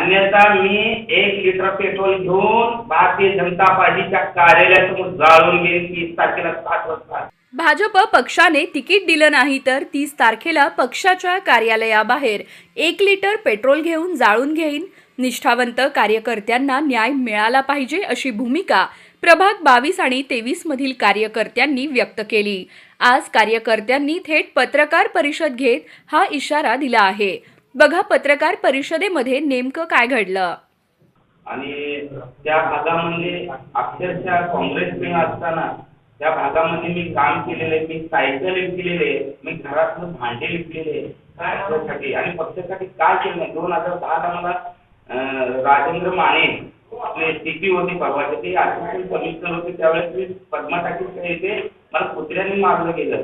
अन्यथा मी एक litre petrol घेऊन भारतीय जनता पार्टीच्या कार्यालयासमोर जाळून घेईन तीस तारखेला सात वाजता. भाजप पक्षाने तिकीट दिलं नाही तर तीस तारखेला पक्षाच्या कार्यालयाबाहेर एक लिटर पेट्रोल घेऊन जाळून घेईन. निष्ठावंत कार्यकर्त्यांना न्याय मिळाला पाहिजे अशी भूमिका प्रभाग बावीस आणि तेवीस मधील कार्यकर्त्यांनी व्यक्त केली. आज कार्यकर्त्यांनी थेट पत्रकार परिषद घेत हा इशारा दिला आहे. बघा पत्रकार परिषदेमध्ये नेमकं काय घडलं. आणि त्या भागामध्ये अक्षरशः मी असताना त्या भागामध्ये मी काम केलेलं आहे मी सायकल विकलेले आहे मी घरातलं भांडे विकलेले आहे. काय पक्षासाठी आणि पक्षासाठी काय केलं? दोन हजार दहा मला राजेंद्र माने आपले टीपी होते परवाचे ते असिस्टंट कमिशनर होते त्यावेळेस मी पद्मा टाकीच्या इथे मला कुत्र्यांनी मारलं गेलं.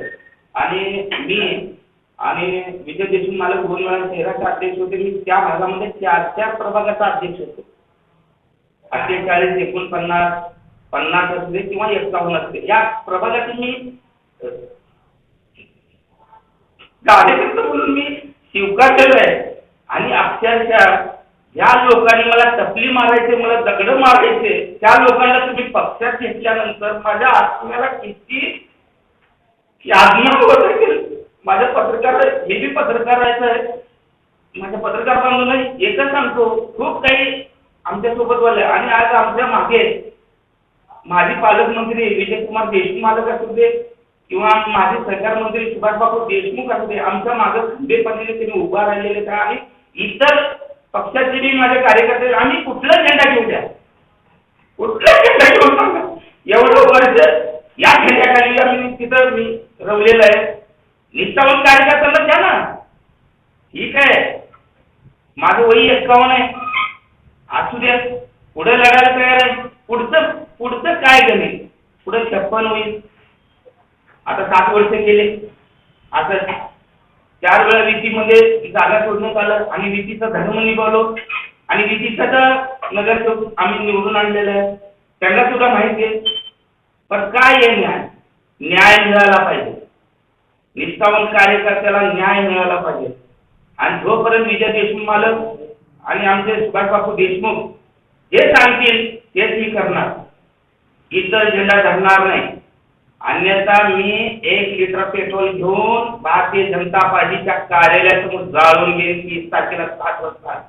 आणि मी आणि विजय देशमुख मला दोन वेळा शहराचे अध्यक्ष होते मी त्या भागामध्ये चार चार प्रभागाचा अध्यक्ष होतो. अठ्ठेचाळीस एकोणपन्नास पन्नास असले किंवा एक्कावन्न असले या प्रभागाचे मी कार्यकर्ता म्हणून मी स्वीकारलेलो आहे. आणि अक्षरशः ज्या लोकांनी मला टपली मारायचे मला दगड मारायचे त्या लोकांना तुम्ही पक्षात घेतल्यानंतर माझ्या आत्म्याला किती यातना माझ्या पत्रकार मी बी पत्रकार आहे माझ्या पत्रकार बांधून एकच सांगतो खूप काही आमच्यासोबत वाले आणि आज आमच्या मागे माजी पालकमंत्री विजयकुमार देशमुख मालक असू दे किंवा माजी सहकार मंत्री सुभाषबाबू देशमुख असू दे आमच्या मागे खंबेपणाने त्यांनी उभा राहिलेले का आणि इतर पक्षाचे बी माझे कार्यकर्ते आम्ही कुठला झेंडा घेऊ द्या? कुठला झेंडा घेऊ सांगा? एवढं वर्ष या झेंड्याखाली आम्ही तिथं मी रवलेलं आहे. निष्ठावंत कार्यकर्त्यांना द्या ना ठीक आहे. माझं वही एक्कावन्न आहे. असू द्या पुढे लढायला तयार आहे. पुढचं पुढचं काय गणित? पुढे छप्पन होईल. आता सात वर्ष गेले. आता चार वेळा विधीमध्ये जागा सोडण्यात आलं आणि विधीचा धर्म निभावलो. आणि विधीचा तर नगरसेवक आम्ही निवडून आणलेलं आहे. त्यांना सुद्धा माहिती आहे. पण काय आहे न्याय? न्याय मिळाला पाहिजे. निष्ठावंत कार्यकर्त्याला न्याय मिळाला पाहिजे. आणि जोपर्यंत विजय देशमुख मालक आणि आमचे सुभाषबापू देशमुख जे सांगतील तेच मी करणार. इतर झेंडा धरणार नाही. अन्यथा मी एक लिटर पेट्रोल घेऊन भारतीय जनता पार्टीच्या कार्यालयासमोर जाळून घेईन तीस तारखेला सात वाजता.